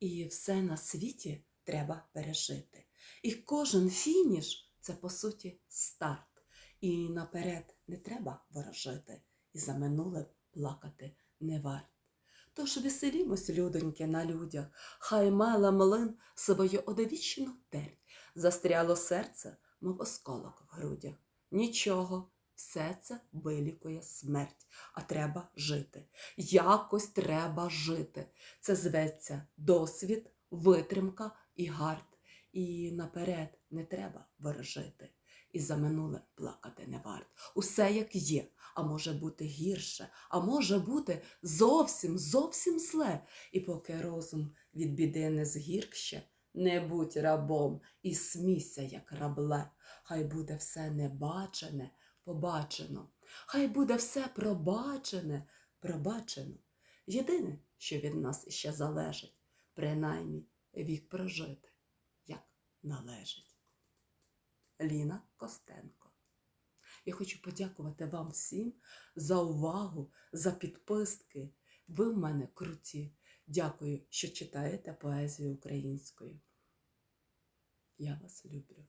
І все на світі треба пережити. І кожен фініш це по суті старт. І наперед не треба ворожити, і за минулим плакати не варт. Тож веселімось, людоньки, на людях, хай мала млин свою одовічну терть, застряло серце, мов осколок в грудях. Нічого, все це вилікує смерть, а треба жити. Якось треба жити. Це зветься досвід, витримка і гард. І наперед не треба ворожити. І за минуле плакати не варт. Усе як є, а може бути гірше, а може бути зовсім, зовсім зле. І поки розум від біди не згіркще, не будь рабом і смійся, як рабле. Хай буде все небачене, побачено. Хай буде все пробачене, пробачено. Єдине, що від нас іще залежить, принаймні вік прожити, як належить. Ліна Костенко. Я хочу подякувати вам всім за увагу, за підписки. Ви в мене круті. Дякую, що читаєте поезію українською. Я вас люблю.